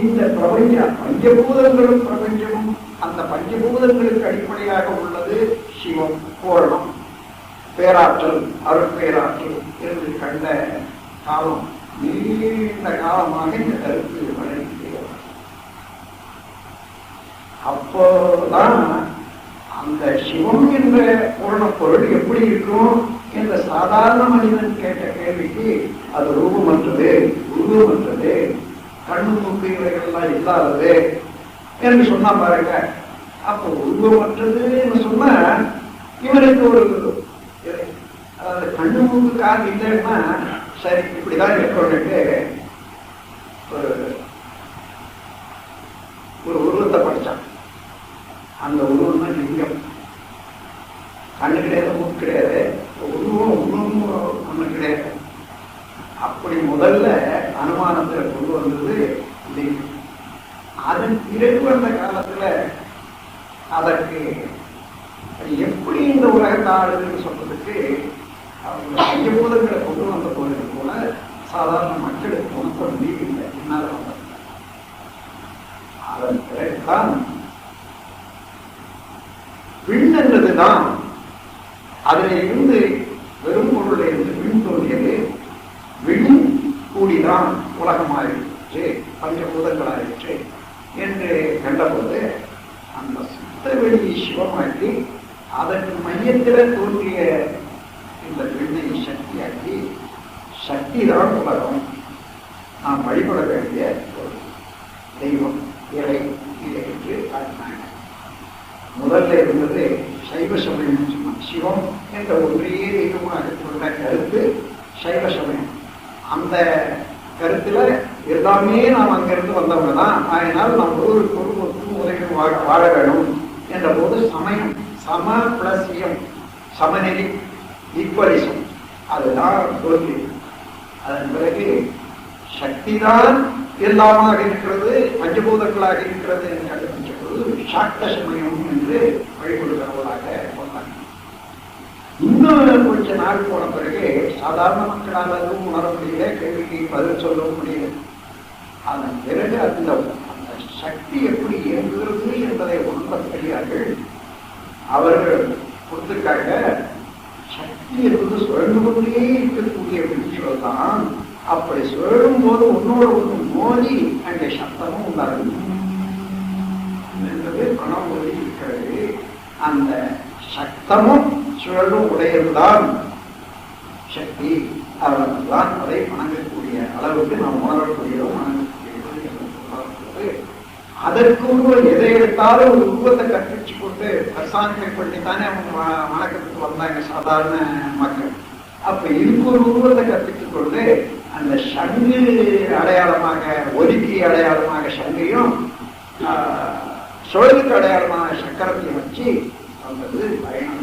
இந்த பிரபஞ்ச பஞ்சபூதங்களும் பிரபஞ்சமும் அந்த பஞ்சபூதங்களுக்கு அடிப்படையாக உள்ளது சிவம் பூரணம் பேராற்றல் அருட்பேராற்றல் என்று கண்ட காலம் நீண்ட காலமாக இந்த கருத்து வளர்க்கிறது அப்போதான் அந்த சிவம் என்ற பூரண பொருள் எப்படி இருக்கும் என்ற சாதாரண மனிதன் கேட்ட கேள்விக்கு அது ரூபமற்றது உருவமற்றது. கண்ணு மூக்கு இவைகள்லாம் இல்லாதது. என்று சொன்னா பாருங்க. அப்போ உருவமற்றது சொன்னா இவனுக்கு ஒரு அதாவது கண்ணு மூக்கு காது இல்லைன்னா சரி இப்படிதான் இருக்கணும்னுட்டு ஒரு ஒரு உருவத்தை படிச்சான். அந்த உருவம் தான் லிங்கம். கண்ணு கிடையாது மூக்கு கிடையாது உருவம் உருவம் ஒண்ணு கிடையாது அப்படி முதல்ல அனுமானத்துல கொண்டு வந்தது லிங்கம் அதன் பிறகு அந்த காலத்துல அதற்கு எப்படி இந்த உலகத்தை ஆளுதுன்னு சொல்றதுக்கு அவங்க பஞ்சபூதங்களை கொண்டு வந்த போது போல சாதாரண மக்களுக்கு உணர்த்த முடியவில்லை. என்னால் வந்தது அதன் பிறகுதான் விண் தான் அதில் இருந்து வெறும் பொருளை இருந்து விண் தோன்றியது. கூடிதான் உலகமாயிற்று பஞ்சபூதங்களாயிற்று என்று கண்டபோது அந்த சுத்தவெளி சிவமாக்கி அதற்கு மையத்தில் தோன்றிய இந்த வெண்ணை சக்தியாக்கி சக்தி தான் உலகம். நாம் வழிபட வேண்டிய ஒரு தெய்வம் இறை இறை என்று காட்டினாங்க முதல்ல இருந்தது சைவ சமயம் சிவம் என்ற ஒன்றையே தெய்வமாக கொண்ட கருத்து சைவ சமயம். அந்த கருத்துல எல்லாமே நாம் அங்கிருந்து வந்தவங்க தான் அதனால் நாம் ஒரு ஒருத்தரும் உதவி வாழ வாழ வேணும் என்ற போது சமயம் சம பிளஸ் இயம் சமநிலை ஈக்குவலிசம் அதுதான் தோல்வி. அதன் பிறகு சக்திதான் எல்லாமாக இருக்கிறது பஞ்சபூதங்களாக இருக்கிறது என்று கண்டுபிடிச்ச பொழுது சாக்த சமயம் என்று வழிபடுகிறவர்களாக சொன்னாங்க இன்னும் கொஞ்ச நாள் போன பிறகு சாதாரண மக்களால் அதுவும் உணர முடியல கேள்விக்கு பதில் சொல்லவும் முடியல. அதன் பிறகு அந்த அந்த சக்தி எப்படி இயங்குகிறது என்பதை உணர்ந்த பெரியார்கள் அவர்கள் கொடுத்திருக்காங்க சக்தி என்பது சுழன்று கொண்டே இருக்கக்கூடிய விஷயம் தான். அப்படி சுழலும் போது ஒன்னோட ஒன்று மோதி அந்த சத்தமும் உண்டாகும் என்பது பணம் மோதி இருக்கிறது. அந்த சத்தமும் சுழலும் உடையதுதான். சக்தி அவர்தான் அதை வணங்கக்கூடிய அளவுக்கு நாம் உணரக்கூடியதும் வணங்கக்கூடியது அதற்கு ஒருவர் எதை எடுத்தாலும் ஒரு உருவத்தை கற்பிச்சு கொண்டு பர்சானிகை பண்ணித்தானே அவங்க வணக்கத்துக்கு வந்தாங்க சாதாரண மக்கள். அப்ப இதுக்கு ஒரு உருவத்தை கற்பித்துக் கொண்டு அந்த சங்கு அடையாளமாக ஒதுக்கி அடையாளமாக சங்கையும் ஆஹ், சுழலுக்கு அடையாளமான சக்கரத்தையும் வச்சு வந்தது பயணம்